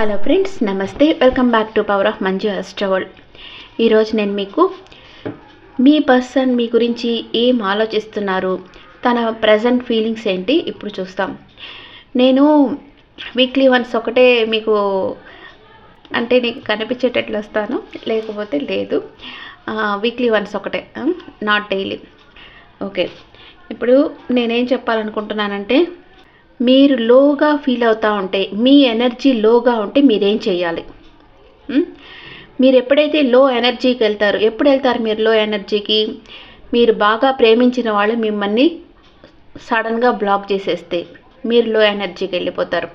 Hello friends నమస్తే. Welcome back to power of Manju అస్ట్రవల్ ఈరోజు నేను మీకు మీ పర్సన్ మీ గురించి ఏం ఆలోచిస్తున్నారు తన ప్రజెంట్ ఫీలింగ్స్ ఏంటి ఇప్పుడు చూస్తాం. నేను వీక్లీ వన్స్ ఒకటే మీకు అంటే నీకు కనిపించేటట్లు వస్తాను లేకపోతే లేదు. వీక్లీ వన్స్ ఒకటే నాట్ డైలీ ఓకే ఇప్పుడు నేనేం చెప్పాలనుకుంటున్నానంటే మీరు లోగా ఫీల్ అవుతూ ఉంటే మీ ఎనర్జీ లోగా ఉంటే మీరేం చేయాలి? మీరు ఎప్పుడైతే లో ఎనర్జీకి వెళ్తారు ఎప్పుడు వెళ్తారు మీరు లో ఎనర్జీకి? మీరు బాగా ప్రేమించిన వాళ్ళు మిమ్మల్ని సడన్గా బ్లాక్ చేసేస్తే మీరు లో ఎనర్జీకి వెళ్ళిపోతారు.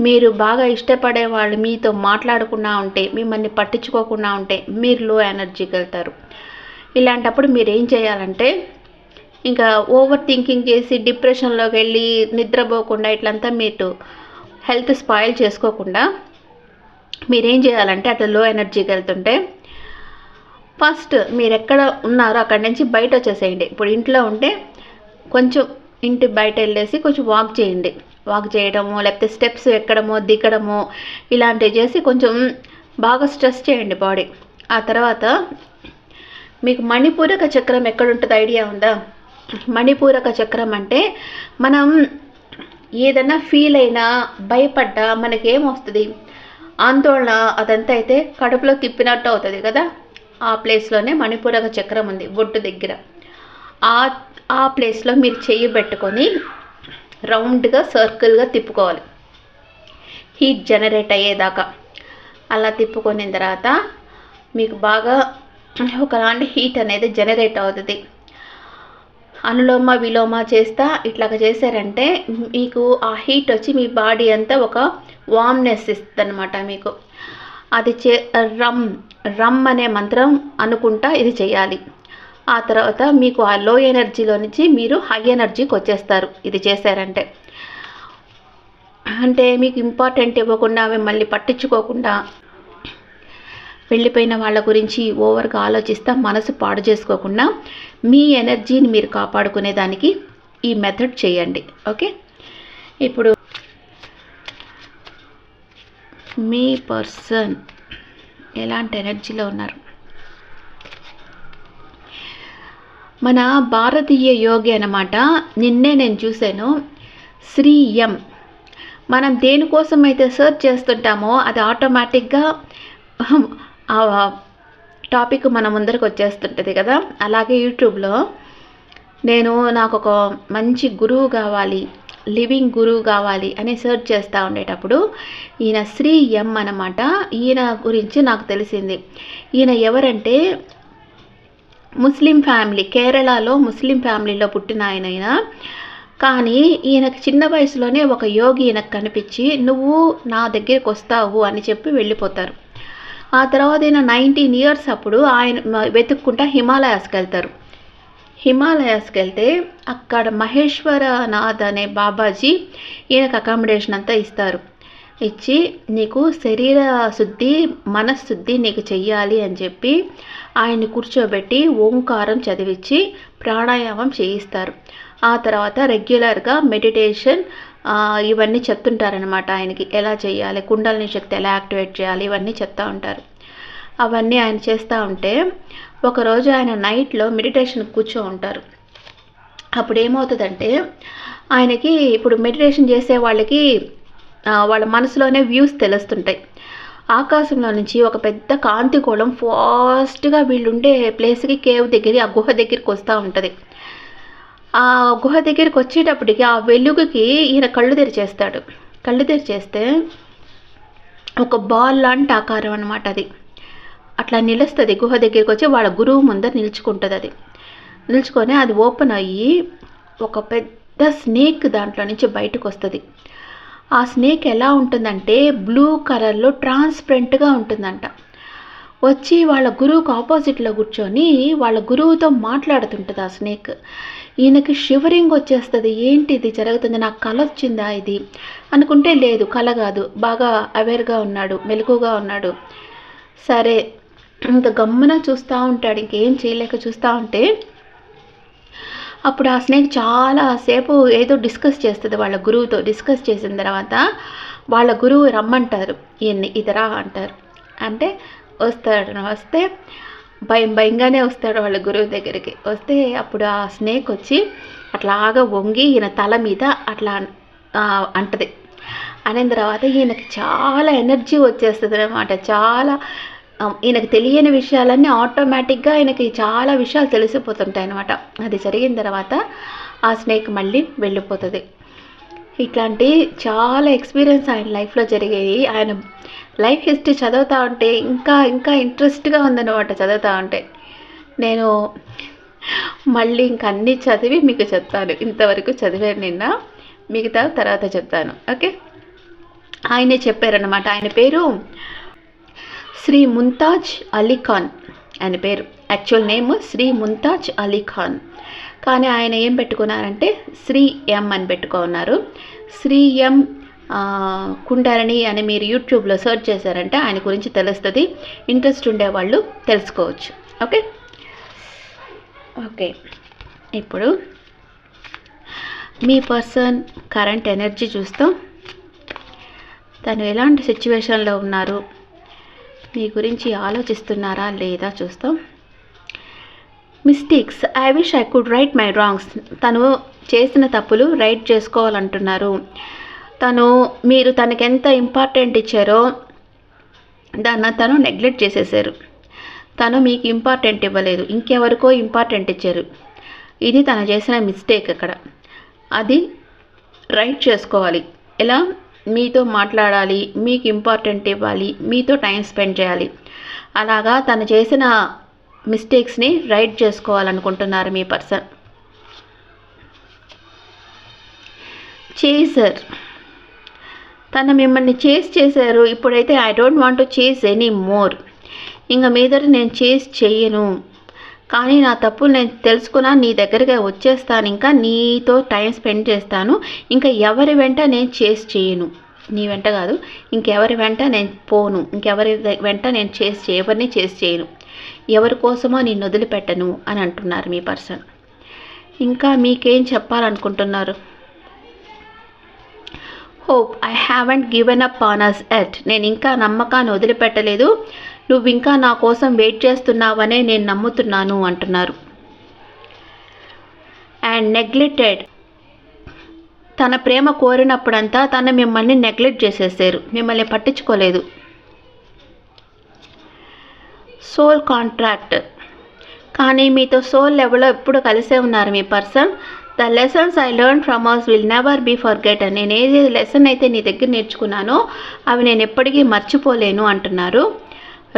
మీరు బాగా ఇష్టపడే వాళ్ళు మీతో మాట్లాడకుండా ఉంటే మిమ్మల్ని పట్టించుకోకుండా ఉంటే మీరు లో ఎనర్జీకి వెళ్తారు. ఇలాంటప్పుడు మీరు ఏం చేయాలంటే ఇంకా ఓవర్ థింకింగ్ చేసి డిప్రెషన్లోకి వెళ్ళి నిద్రపోకుండా ఇట్లంతా మీరు హెల్త్ స్పాయిల్ చేసుకోకుండా మీరేం చేయాలంటే అట్లా లో ఎనర్జీకి వెళ్తుంటే ఫస్ట్ మీరు ఎక్కడ ఉన్నారో అక్కడి నుంచి బయట వచ్చేసేయండి. ఇప్పుడు ఇంట్లో ఉంటే కొంచెం ఇంటి బయట వెళ్ళేసి కొంచెం వాక్ చేయండి. వాక్ చేయడము లేకపోతే స్టెప్స్ ఎక్కడమో దిగడము ఇలాంటివి చేసి కొంచెం బాగా స్ట్రెస్ చేయండి బాడీ ఆ తర్వాత మీకు మణిపూరక చక్రం ఎక్కడ ఉంటుంది? ఐడియా ఉందా? మణిపూరక చక్రం అంటే మనం ఏదైనా ఫీల్ అయినా భయపడ్డా మనకేమొస్తుంది ఆందోళన అదంతా అయితే కడుపులో తిప్పినట్టు అవుతుంది కదా? ఆ ప్లేస్లోనే మణిపూరక చక్రం ఉంది బొట్టు దగ్గర. ఆ ఆ ప్లేస్లో మీరు చెయ్యి పెట్టుకొని రౌండ్గా సర్కిల్గా తిప్పుకోవాలి. హీట్ జనరేట్ అయ్యేదాకా. అలా తిప్పుకున్న తర్వాత మీకు బాగా ఒకలాంటి హీట్ అనేది జనరేట్ అవుతుంది. అనులోమ విలోమ చేస్తా ఇట్లాగ చేశారంటే మీకు ఆ హీట్ వచ్చి మీ బాడీ అంతా ఒక వామ్నెస్ ఇస్తుంది అనమాట మీకు. అది చే రమ్ రమ్ అనే మంత్రం అనుకుంటా ఇది చేయాలి. ఆ తర్వాత మీకు ఆ లో ఎనర్జీలో నుంచి మీరు హై ఎనర్జీకి వచ్చేస్తారు ఇది చేశారంటే. అంటే మీకు ఇంపార్టెంట్ ఇవ్వకుండా మిమ్మల్ని పట్టించుకోకుండా వెళ్ళిపోయిన వాళ్ళ గురించి ఓవర్గా ఆలోచిస్తా మనసు పాడు చేసుకోకుండా మీ ఎనర్జీని మీరు కాపాడుకునే దానికి ఈ మెథడ్ చేయండి. ఓకే? ఇప్పుడు మీ పర్సన్ ఎలాంటి ఎనర్జీలో ఉన్నారు? మన భారతీయ యోగి అన్నమాట నిన్నే నేను చూశాను శ్రీ ఎం. మనం దేనికోసం అయితే సెర్చ్ చేస్తుంటామో అది ఆటోమేటిక్గా ఆ టాపిక్ మన ముందరకు వచ్చేస్తుంటుంది కదా? అలాగే యూట్యూబ్లో నేను నాకు ఒక మంచి గురువు కావాలి లివింగ్ గురువు కావాలి అని సెర్చ్ చేస్తూ ఉండేటప్పుడు ఈయన శ్రీ ఎం అన్నమాట. ఈయన గురించి నాకు తెలిసింది. ఈయన ఎవరంటే ముస్లిం ఫ్యామిలీ కేరళలో ముస్లిం ఫ్యామిలీలో పుట్టిన ఆయన ఈయన కానీ ఈయనకు చిన్న వయసులోనే ఒక యోగి ఈయనకు కనిపించి నువ్వు నా దగ్గరికి వస్తావు అని చెప్పి వెళ్ళిపోతారు. ఆ తర్వాత ఈయన నైన్టీన్ ఇయర్స్ అప్పుడు ఆయన వెతుక్కుంటా హిమాలయాస్కి వెళ్తారు. హిమాలయాస్కి వెళ్తే అక్కడ మహేశ్వరనాథ్ అనే బాబాజీ ఈయనకు అకామిడేషన్ అంతా ఇస్తారు. ఇచ్చి నీకు శరీర శుద్ధి మనశుద్ధి నీకు చెయ్యాలి అని చెప్పి ఆయన్ని కూర్చోబెట్టి ఓంకారం చదివించి ప్రాణాయామం చేయిస్తారు. ఆ తర్వాత రెగ్యులర్గా మెడిటేషన్ ఇవన్నీ చెప్తుంటారనమాట ఆయనకి. ఎలా చేయాలి? కుండలిని శక్తి ఎలా యాక్టివేట్ చేయాలి? ఇవన్నీ చెప్తూ ఉంటారు. అవన్నీ ఆయన చేస్తూ ఉంటే ఒకరోజు ఆయన నైట్లో మెడిటేషన్ కూర్చో ఉంటారు. అప్పుడు ఏమవుతుందంటే ఆయనకి ఇప్పుడు మెడిటేషన్ చేసే వాళ్ళకి వాళ్ళ మనసులోనే వ్యూస్ తెలుస్తుంటాయి. ఆకాశంలో నుంచి ఒక పెద్ద కాంతి కోళం ఫాస్ట్గా వీళ్ళుండే ప్లేస్కి కేవ్ దగ్గర ఆ గుహ దగ్గరికి వస్తూ ఉంటుంది. ఆ గుహ దగ్గరికి వచ్చేటప్పటికి ఆ వెలుగుకి ఈయన కళ్ళు తెరిచేస్తాడు కళ్ళు తెరిచేస్తే ఒక బాల్ లాంటి ఆకారం అనమాట అది. అట్లా నిలుస్తుంది. గుహ దగ్గరికి వచ్చి వాళ్ళ గురువు ముందర నిలుచుకుంటుంది అది. నిలుచుకొని అది ఓపెన్ అయ్యి ఒక పెద్ద స్నేక్ దాంట్లో నుంచి బయటకు వస్తుంది. ఆ స్నేక్ ఎలా ఉంటుందంటే బ్లూ కలర్లో ట్రాన్స్పరెంట్గా ఉంటుందంట. వచ్చి వాళ్ళ గురువుకు ఆపోజిట్లో కూర్చొని వాళ్ళ గురువుతో మాట్లాడుతుంటుంది ఆ స్నేక్. ఈయనకి షివరింగ్ వచ్చేస్తుంది. ఏంటి ఇది? జరుగుతుంది. నాకు కళ వచ్చిందా ఇది? అనుకుంటే లేదు. కళ కాదు. బాగా అవేర్గా ఉన్నాడు. మెలకుగా ఉన్నాడు. సరే. ఇంకా గమ్మున చూస్తూ ఉంటాడు. ఇంకేం చేయలేక చూస్తూ ఉంటే అప్పుడు ఆ స్నేక్ చాలా సేపు ఏదో డిస్కస్ చేస్తుంది వాళ్ళ గురువుతో. డిస్కస్ చేసిన తర్వాత వాళ్ళ గురువు రమ్మంటారు. ఈయన్ని ఇతరా అంటారు. అంటే వస్తాడు వస్తే భయం భయంగానే వస్తాడు వాళ్ళ గురువు దగ్గరికి. వస్తే అప్పుడు ఆ స్నేక్ వచ్చి అట్లాగా వంగి ఈయన తల మీద అట్లా అంటది. అనిన తర్వాత ఈయనకి చాలా ఎనర్జీ వచ్చేస్తుంది అనమాట చాలా ఈయనకు తెలియని విషయాలన్నీ ఆటోమేటిక్గా ఆయనకి చాలా విషయాలు తెలిసిపోతుంటాయి అనమాట అది జరిగిన తర్వాత ఆ స్నేక్ మళ్ళీ వెళ్ళిపోతుంది. ఇట్లాంటి చాలా ఎక్స్పీరియన్స్ ఆయన లైఫ్లో జరిగాయి ఆయన లైఫ్ హిస్టరీ చదువుతూ ఉంటే ఇంకా ఇంకా ఇంట్రెస్ట్గా ఉందన్నమాట చదువుతూ ఉంటే. నేను మళ్ళీ ఇంక అన్నీ చదివి మీకు చెప్తాను. ఇంతవరకు చదివాను నిన్న. మిగతా తర్వాత చెప్తాను. ఓకే? ఆయనే చెప్పారన్నమాట. ఆయన పేరు శ్రీ ముంతాజ్ అలీ ఖాన్ ఆయన పేరు. Actual name Shri Mumtaz Ali Khan. కానీ ఆయన ఏం పెట్టుకున్నారంటే శ్రీ ఎం అని పెట్టుకున్నారు. శ్రీ ఎం కుంటారని అని మీరు యూట్యూబ్లో సెర్చ్ చేశారంటే ఆయన గురించి తెలుస్తుంది. ఇంట్రెస్ట్ ఉండేవాళ్ళు తెలుసుకోవచ్చు. ఓకే? ఓకే. ఇప్పుడు మీ పర్సన్ కరెంట్ ఎనర్జీ చూస్తాం. తను ఎలాంటి సిచ్యువేషన్లో ఉన్నారు? మీ గురించి ఆలోచిస్తున్నారా లేదా చూస్తాం. Mistakes. I wish I could right my wrongs. తను చేసిన తప్పులు రైట్ చేసుకోవాలంటున్నారు. తను మీరు తనకెంత ఇంపార్టెంట్ ఇచ్చారో దాన్ని తను నెగ్లెక్ట్ చేసేసారు తను మీకు ఇంపార్టెంట్ ఇవ్వలేదు. ఇంకెవరికో ఇంపార్టెంట్ ఇచ్చారు. ఇది తను చేసిన మిస్టేక్ అక్కడ. అది రైట్ చేసుకోవాలి. ఎలా? మీతో మాట్లాడాలి మీకు ఇంపార్టెంట్ ఇవ్వాలి మీతో టైం స్పెండ్ చేయాలి. అలాగా తను చేసిన మిస్టేక్స్ని రైట్ చేసుకోవాలనుకుంటున్నారు మీ పర్సన్ చేసర్ తను మిమ్మల్ని చేస్ చేశారు. ఇప్పుడైతే I don't want to chase any more ఇంకా మీదట నేను చేస్ చెయ్యను కానీ నా తప్పులు నేను తెలుసుకున్నా నీ దగ్గరికి వచ్చేస్తాను. ఇంకా నీతో టైం స్పెండ్ చేస్తాను. ఇంకా ఎవరి వెంట నేను చేసి చేయను. నీ వెంట కాదు ఇంకెవరి వెంట నేను పోను. ఇంకెవరి వెంట నేను చేసి ఎవరిని చేసి చేయను. ఎవరి కోసమో నేను వదిలిపెట్టను అని అంటున్నారు మీ పర్సన్ ఇంకా మీకేం చెప్పాలనుకుంటున్నారు? Hope I haven't given up on us yet నేను ఇంకా నమ్మకాన్ని వదిలిపెట్టలేదు. నువ్వు ఇంకా నా కోసం వెయిట్ చేస్తున్నావనే నేను నమ్ముతున్నాను అంటున్నారు. అండ్ నెగ్లెక్టెడ్ తన ప్రేమ కోరినప్పుడంతా తను మిమ్మల్ని నెగ్లెక్ట్ చేసేసారు. మిమ్మల్ని పట్టించుకోలేదు. సోల్ కాంట్రాక్ట్ కానీ మీతో సోల్ లెవెల్లో ఎప్పుడు కలిసే ఉన్నారు మీ person? The lessons I learn from ours will never be forget అని నేను ఏది లెసన్ అయితే నీ దగ్గర నేర్చుకున్నానో అవి నేను ఎప్పటికీ మర్చిపోలేను అంటున్నారు.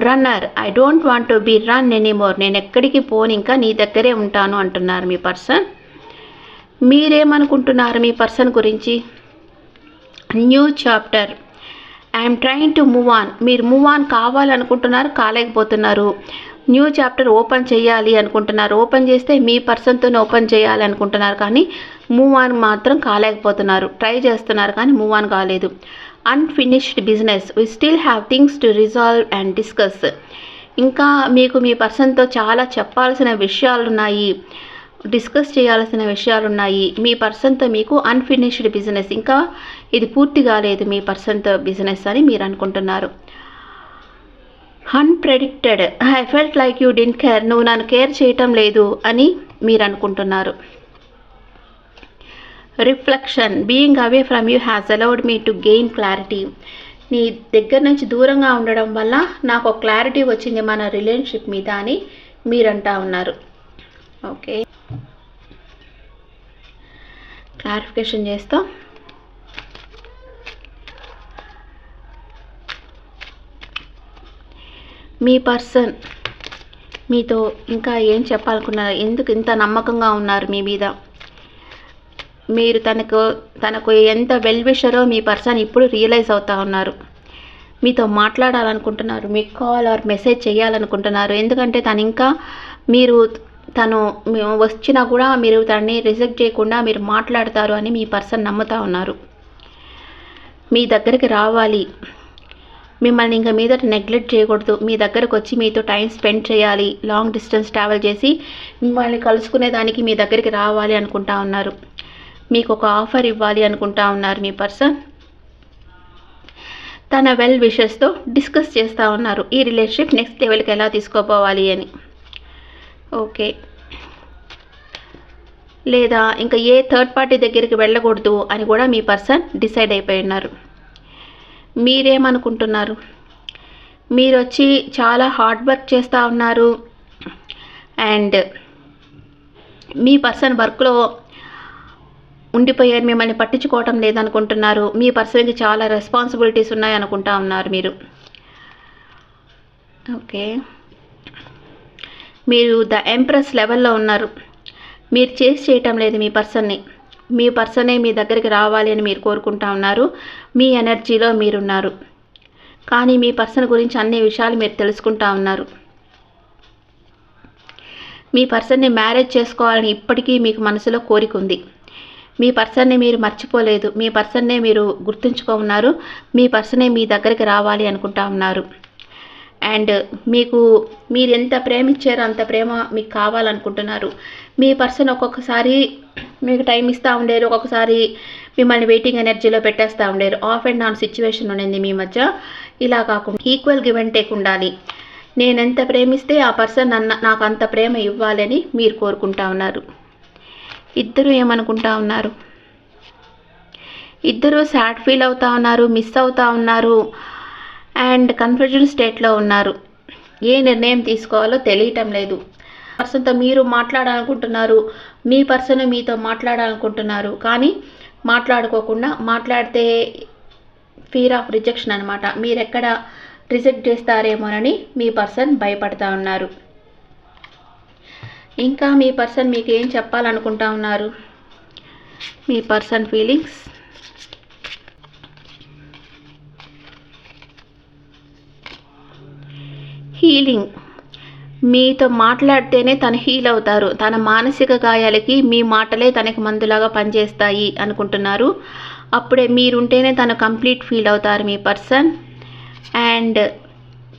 Runner I don't want to be run anymore నేను ఎక్కడికి పోను ఇంకా నీ దగ్గరే ఉంటాను అంటున్నారు మీ పర్సన్ మీరేమనుకుంటున్నారు మీ పర్సన్ గురించి? New chapter I'm trying to move on మీరు మూవ్ ఆన్ కావాలనుకుంటున్నారు కాలేకపోతున్నారు. న్యూ చాప్టర్ ఓపెన్ చేయాలి అనుకుంటున్నారు. ఓపెన్ చేస్తే మీ పర్సన్తోనే ఓపెన్ చేయాలి అనుకుంటున్నారు కానీ మూవ్ ఆన్ మాత్రం కాలేకపోతున్నారు. ట్రై చేస్తున్నారు కానీ మూవ్ ఆన్ కాలేదు. Unfinished business we still have things to resolve and discuss ఇంకా మీకు మీ పర్సన్తో చాలా చెప్పాల్సిన విషయాలు ఉన్నాయి డిస్కస్ చేయాల్సిన విషయాలు ఉన్నాయి మీ పర్సన్తో మీకు అన్ఫినిష్డ్ బిజినెస్ ఇంకా ఇది పూర్తి కాలేదు మీ పర్సన్తో బిజినెస్ అని మీరు అనుకుంటున్నారు. Unpredicted I felt like you didn't care నువ్వు నన్ను కేర్ చేయటం లేదు అని మీరు అనుకుంటున్నారు. Reflection being away from you has allowed me to gain clarity నీ దగ్గర నుంచి దూరంగా ఉండడం వల్ల నాకు ఒక క్లారిటీ వచ్చింది మన రిలేషన్షిప్ మీద అని మీరంటా ఉన్నారు. ఓకే క్లారిఫికేషన్ చేస్తాం. మీ పర్సన్ మీతో ఇంకా ఏం చెప్పాలనుకున్నారు? ఎందుకు ఇంత నమ్మకంగా ఉన్నారు మీ మీద? మీరు తనకు తనకు ఎంత వెల్ విషరో మీ పర్సన్ ఇప్పుడు రియలైజ్ అవుతా ఉన్నారు. మీతో మాట్లాడాలనుకుంటున్నారు. మీకు కాల్ ఆర్ మెసేజ్ చేయాలనుకుంటున్నారు. ఎందుకంటే తను ఇంకా మీరు తను వచ్చినా కూడా మీరు తనని రిజెక్ట్ చేయకుండా మీరు మాట్లాడతారు అని మీ పర్సన్ నమ్ముతా ఉన్నారు. మీ దగ్గరికి రావాలి. మిమ్మల్ని ఇంకా మీదట నెగ్లెక్ట్ చేయకూడదు. మీ దగ్గరకు వచ్చి మీతో టైం స్పెండ్ చేయాలి. లాంగ్ డిస్టెన్స్ ట్రావెల్ చేసి మిమ్మల్ని కలుసుకునే దానికి మీ దగ్గరికి రావాలి అనుకుంటా ఉన్నారు. మీకు ఒక ఆఫర్ ఇవ్వాలి అనుకుంటా ఉన్నారు మీ పర్సన్ తన వెల్ విషెస్తో డిస్కస్ చేస్తూ ఉన్నారు. ఈ రిలేషన్షిప్ నెక్స్ట్ లెవెల్కి ఎలా తీసుకోపోవాలి అని. ఓకే లేదా ఇంకా ఏ థర్డ్ పార్టీ దగ్గరికి వెళ్ళకూడదు అని కూడా మీ పర్సన్ డిసైడ్ అయిపోయి ఉన్నారు. మీరేమనుకుంటున్నారు? మీరు వచ్చి చాలా హార్డ్ వర్క్ చేస్తూ ఉన్నారు. అండ్ మీ పర్సన్ వర్క్లో ఉండిపోయారు మిమ్మల్ని పట్టించుకోవటం లేదనుకుంటున్నారు. మీ పర్సన్కి చాలా రెస్పాన్సిబిలిటీస్ ఉన్నాయనుకుంటా ఉన్నారు మీరు. ఓకే. మీరు ద ఎంప్రెస్ లెవెల్లో ఉన్నారు. మీరు చేసి చేయటం లేదు మీ పర్సన్ని. మీ పర్సనే మీ దగ్గరికి రావాలి అని మీరు కోరుకుంటా ఉన్నారు. మీ ఎనర్జీలో మీరున్నారు. కానీ మీ పర్సన్ గురించి అన్ని విషయాలు మీరు తెలుసుకుంటా ఉన్నారు. మీ పర్సన్ని మ్యారేజ్ చేసుకోవాలని ఇప్పటికీ మీకు మనసులో కోరిక ఉంది. మీ పర్సన్ని మీరు మర్చిపోలేదు. మీ పర్సన్నే మీరు గుర్తుంచుకో ఉన్నారు. మీ పర్సనే మీ దగ్గరికి రావాలి అనుకుంటా ఉన్నారు. అండ్ మీకు మీరు ఎంత ప్రేమించారో అంత ప్రేమ మీకు కావాలనుకుంటున్నారు. మీ పర్సన్ ఒక్కొక్కసారి మీకు టైం ఇస్తూ ఉండేరు ఒక్కొక్కసారి మిమ్మల్ని వెయిటింగ్ ఎనర్జీలో పెట్టేస్తూ ఉండేరు. ఆఫ్ అండ్ ఆన్ సిచ్యువేషన్ ఉండింది మీ మధ్య. ఇలా కాకుండా ఈక్వల్ గివ్ అండ్ టేక్ ఉండాలి. నేను ఎంత ప్రేమిస్తే ఆ పర్సన్ నన్న నాకు అంత ప్రేమ ఇవ్వాలని మీరు కోరుకుంటా ఉన్నారు. ఇద్దరు ఏమనుకుంటా ఉన్నారు? ఇద్దరు సాడ్ ఫీల్ అవుతా ఉన్నారు మిస్ అవుతా ఉన్నారు. అండ్ కన్ఫ్యూజన్ స్టేట్లో ఉన్నారు. ఏ నిర్ణయం తీసుకోవాలో తెలియటం లేదు. పర్సన్తో మీరు మాట్లాడాలనుకుంటున్నారు. మీ పర్సన్ మీతో మాట్లాడాలనుకుంటున్నారు. కానీ మాట్లాడుకోకుండా మాట్లాడితే ఫీర్ ఆఫ్ రిజెక్షన్ అనమాట మీరు ఎక్కడ రిజెక్ట్ చేస్తారేమోనని మీ పర్సన్ భయపడతా ఉన్నారు. ఇంకా మీ పర్సన్ మీకు ఏం చెప్పాలనుకుంటా ఉన్నారు? మీ పర్సన్ ఫీలింగ్స్? హీలింగ్ మీతో మాట్లాడితేనే తను హీల్ అవుతారు. తన మానసిక గాయాలకి మీ మాటలే తనకి మందులాగా పనిచేస్తాయి అనుకుంటున్నారు. అప్పుడే మీరుంటేనే తను కంప్లీట్ ఫీల్ అవుతారు మీ పర్సన్ అండ్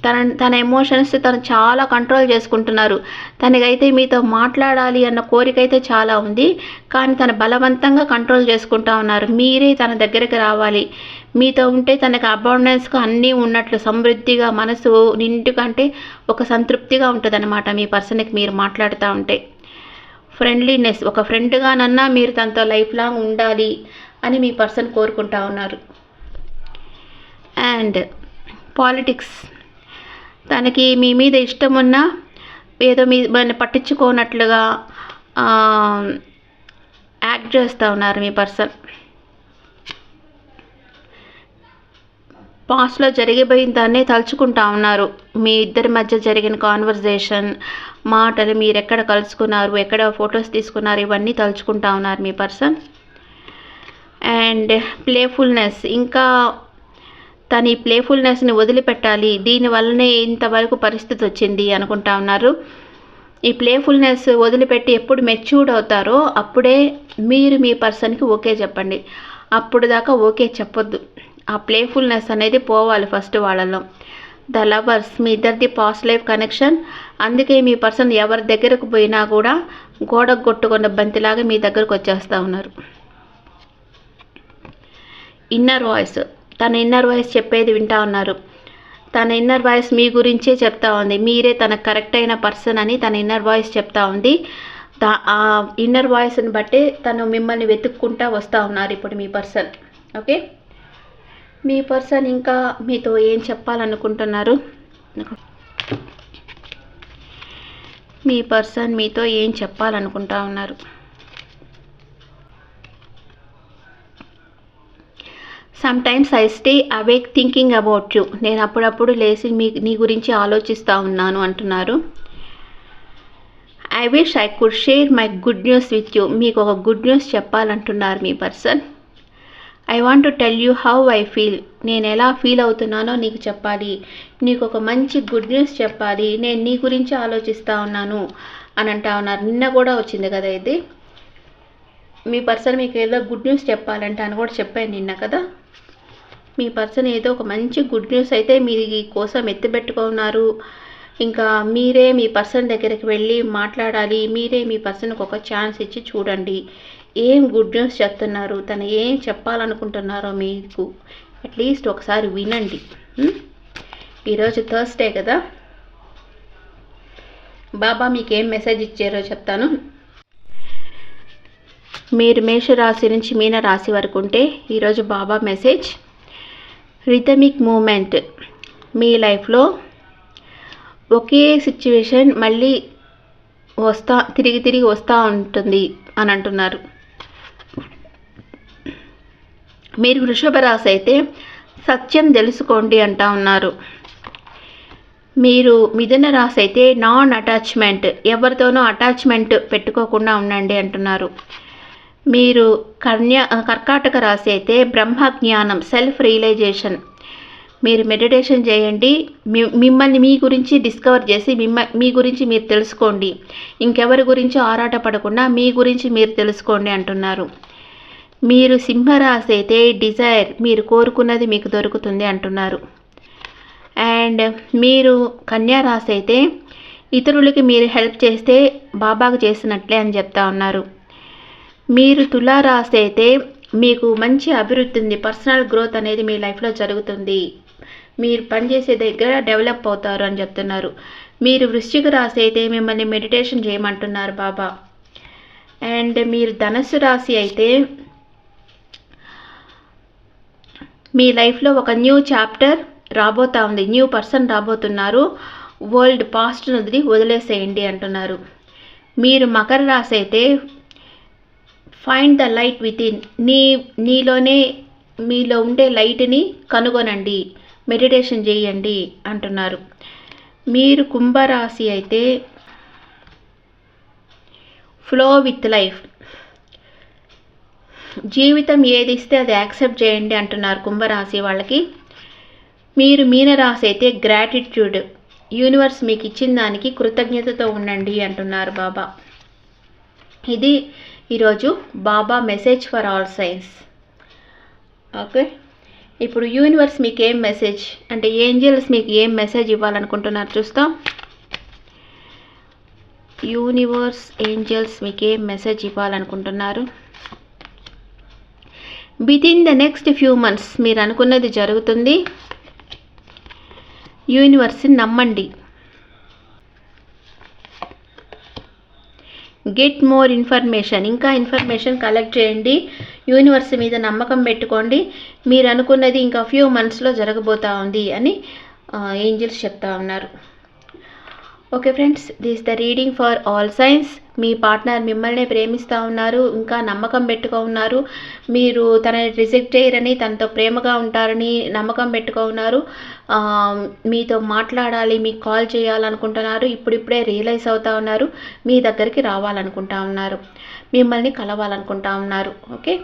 తన తన ఎమోషన్స్ తను చాలా కంట్రోల్ చేసుకుంటున్నారు. తనకైతే మీతో మాట్లాడాలి అన్న కోరిక అయితే చాలా ఉంది. కానీ తను బలవంతంగా కంట్రోల్ చేసుకుంటా ఉన్నారు. మీరే తన దగ్గరికి రావాలి. మీతో ఉంటే తనకు అబౌండెన్స్గా అన్నీ ఉన్నట్లు సమృద్ధిగా మనసు నిండుకంటే ఒక సంతృప్తిగా ఉంటుందన్నమాట మీ పర్సన్కి మీరు మాట్లాడుతూ ఉంటే. ఫ్రెండ్లీనెస్ ఒక ఫ్రెండ్గానన్నా మీరు తనతో లైఫ్ లాంగ్ ఉండాలి అని మీ పర్సన్ కోరుకుంటా ఉన్నారు. అండ్ పాలిటిక్స్ తనకి మీ మీద ఇష్టం ఉన్నా ఏదో మీ మన పట్టించుకోనట్లుగా యాక్ట్ చేస్తూ ఉన్నారు మీ పర్సన్. పాస్ట్లో జరిగిపోయిన దాన్ని తలుచుకుంటా ఉన్నారు. మీ ఇద్దరి మధ్య జరిగిన కాన్వర్జేషన్ మాటలు మీరు ఎక్కడ కలుసుకున్నారు ఎక్కడ ఫొటోస్ తీసుకున్నారు ఇవన్నీ తలుచుకుంటా ఉన్నారు మీ పర్సన్. అండ్ ప్లేఫుల్నెస్ ఇంకా తన ఈ ప్లేఫుల్నెస్ని వదిలిపెట్టాలి. దీనివల్లనే ఇంతవరకు పరిస్థితి వచ్చింది అనుకుంటా ఉన్నారు. ఈ ప్లేఫుల్నెస్ వదిలిపెట్టి ఎప్పుడు మెచ్యూర్డ్ అవుతారో అప్పుడే మీరు మీ పర్సన్కి ఓకే చెప్పండి. అప్పుడు దాకా ఓకే చెప్పొద్దు. ఆ ప్లేఫుల్నెస్ అనేది పోవాలి ఫస్ట్ వాళ్ళలో. ద లవర్స్ మీ ఇద్దరిది పాస్ట్ లైఫ్ కనెక్షన్ అందుకే మీ పర్సన్ ఎవరి దగ్గరకు పోయినా కూడా గోడకు కొట్టుకున్న బంతిలాగా మీ దగ్గరకు వచ్చేస్తూ ఉన్నారు. ఇన్నర్ వాయిస్ తన ఇన్నర్ వాయిస్ చెప్పేది వింటా ఉన్నారు. తన ఇన్నర్ వాయిస్ మీ గురించే చెప్తా ఉంది. మీరే తన కరెక్ట్ అయిన పర్సన్ అని తన ఇన్నర్ వాయిస్ చెప్తా ఉంది. ఆ ఇన్నర్ వాయిస్ని బట్టి తను మిమ్మల్ని వెతుక్కుంటా వస్తూ ఉన్నారు ఇప్పుడు మీ పర్సన్ ఓకే మీ పర్సన్ ఇంకా మీతో ఏం చెప్పాలనుకుంటున్నారు? మీ పర్సన్ మీతో ఏం చెప్పాలనుకుంటా ఉన్నారు sometimes I stay awake thinking about you నేను అప్పుడప్పుడు లేచి మీ నీ గురించి ఆలోచిస్తూ ఉన్నాను అంటున్నారు. I wish I could share my good news with you మీకు ఒక గుడ్ న్యూస్ చెప్పాలంటున్నారు మీ person. I want to tell you how I feel నేను ఎలా ఫీల్ అవుతున్నానో నీకు చెప్పాలి. నీకు ఒక మంచి గుడ్ న్యూస్ చెప్పాలి. నేను నీ గురించి ఆలోచిస్తూ ఉన్నాను. అని అంటా ఉన్నారు. నిన్న కూడా వచ్చింది కదా ఇది. మీ పర్సన్ మీకు ఏదో గుడ్ న్యూస్ చెప్పాలంటే అని కూడా చెప్పాను నిన్న కదా. మీ పర్సన్ ఏదో ఒక మంచి గుడ్ న్యూస్ అయితే మీ కోసం ఎత్తిపెట్టుకున్నారు ఇంకా మీరే మీ పర్సన్ దగ్గరికి వెళ్ళి మాట్లాడాలి. మీరే మీ పర్సన్కి ఒక ఛాన్స్ ఇచ్చి చూడండి. ఏం గుడ్ న్యూస్ చెప్తున్నారు? తను ఏం చెప్పాలనుకుంటున్నారో మీకు అట్లీస్ట్ ఒకసారి వినండి. ఈరోజు థర్స్డే కదా? బాబా మీకు ఏం మెసేజ్ ఇచ్చారో చెప్తాను. మీరు మేషరాశి నుంచి మీన రాశి వరకు ఉంటే ఈరోజు బాబా మెసేజ్ రిథమిక్ మూమెంట్ మీ లైఫ్లో ఒకే సిచ్యువేషన్ మళ్ళీ వస్తా తిరిగి తిరిగి వస్తూ ఉంటుంది అని అంటున్నారు. మీరు వృషభ రాశి అయితే సత్యం తెలుసుకోండి అంటా ఉన్నారు. మీరు మిథున రాశి అయితే నాన్ అటాచ్మెంట్ ఎవరితోనూ అటాచ్మెంట్ పెట్టుకోకుండా ఉండండి అంటున్నారు. మీరు కన్యా కర్కాటక రాశి అయితే బ్రహ్మ జ్ఞానం సెల్ఫ్ రియలైజేషన్. మీరు మెడిటేషన్ చేయండి మీ- మిమ్మల్ని మీ గురించి డిస్కవర్ చేసి మిమ్మ మీ గురించి మీరు తెలుసుకోండి. ఇంకెవరి గురించి ఆరాట పడకుండా మీ గురించి మీరు తెలుసుకోండి అంటున్నారు. మీరు సింహరాశి అయితే డిజైర్ మీరు కోరుకున్నది మీకు దొరుకుతుంది అంటున్నారు. అండ్ మీరు కన్యారాశి అయితే ఇతరులకి మీరు హెల్ప్ చేస్తే బాబాకు చేసినట్లే అని చెప్తా ఉన్నారు. మీరు తులారాశి అయితే మీకు మంచి అభివృద్ధి ఉంది పర్సనల్ గ్రోత్ అనేది మీ లైఫ్లో జరుగుతుంది. మీరు పనిచేసే దగ్గర డెవలప్ అవుతారు అని చెప్తున్నారు. మీరు వృశ్చిక రాశి అయితే మిమ్మల్ని మెడిటేషన్ చేయమంటున్నారు బాబా. అండ్ మీరు ధనస్సు రాశి అయితే మీ లైఫ్లో ఒక న్యూ చాప్టర్ రాబోతా ఉంది. న్యూ పర్సన్ రాబోతున్నారు. వరల్డ్ పాస్ట్ వదిలి వదిలేసేయండి అంటున్నారు. మీరు మకర రాశి అయితే find the light within నీ నీలోనే మీలో ఉండే లైట్ని కనుగొనండి. మెడిటేషన్ చేయండి అంటున్నారు. మీరు కుంభరాశి అయితే ఫ్లో విత్ లైఫ్. జీవితం ఏది ఇస్తే అది యాక్సెప్ట్ చేయండి అంటున్నారు కుంభరాశి వాళ్ళకి. మీరు మీనరాశి అయితే గ్రాటిట్యూడ్ యూనివర్స్ మీకు ఇచ్చిన దానికి కృతజ్ఞతతో ఉండండి అంటున్నారు బాబా. ఇది ఈరోజు Baba message for all signs okay ఇప్పుడు యూనివర్స్ మీకు ఏం మెసేజ్ అంటే ఏంజల్స్ మీకు ఏం మెసేజ్ ఇవ్వాలనుకుంటున్నారు చూస్తాం. యూనివర్స్ ఏంజల్స్ మీకు ఏం message ఇవ్వాలనుకుంటున్నారు? Within the next few months మీరు అనుకున్నది జరుగుతుంది. యూనివర్స్ని నమ్మండి. గెట్ మోర్ ఇన్ఫర్మేషన్ ఇంకా ఇన్ఫర్మేషన్ కలెక్ట్ చేయండి. యూనివర్స్ మీద నమ్మకం పెట్టుకోండి. మీరు అనుకున్నది ఇంకా ఫ్యూ మంత్స్లో జరగబోతా ఉంది అని ఏంజిల్స్ చెప్తా ఉన్నారు. Okay friends this the reading for all signs me partner మిమ్మల్ని ప్రేమిస్తూ ఉన్నారు ఇంకా నమ్మకం పెట్టుకో ఉన్నారు. మీరు తనని రిజెక్ట్ చేయరని తనతో ప్రేమగా ఉంటారని నమ్మకం పెట్టుకో ఉన్నారు. మీతో మాట్లాడాలి మీకు కాల్ చేయాలనుకుంటున్నారు ఇప్పుడిప్పుడే రియలైజ్ అవుతూ ఉన్నారు. మీ దగ్గరికి రావాలనుకుంటా ఉన్నారు. మిమ్మల్ని కలవాలనుకుంటా ఉన్నారు. Okay?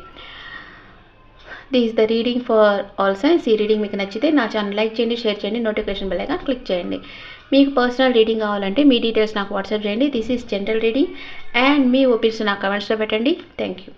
This the reading for all signs ఈ రీడింగ్ మీకు నచ్చితే నా ఛానల్ లైక్ చేయండి షేర్ చేయండి నోటిఫికేషన్ బెల్ ఐకాన్ క్లిక్ చేయండి. మీకు పర్సనల్ రీడింగ్ కావాలంటే మీ డీటెయిల్స్ నాకు వాట్సాప్ చేయండి. This is general reading and me opinions నాకు కమెంట్స్లో పెట్టండి. Thank you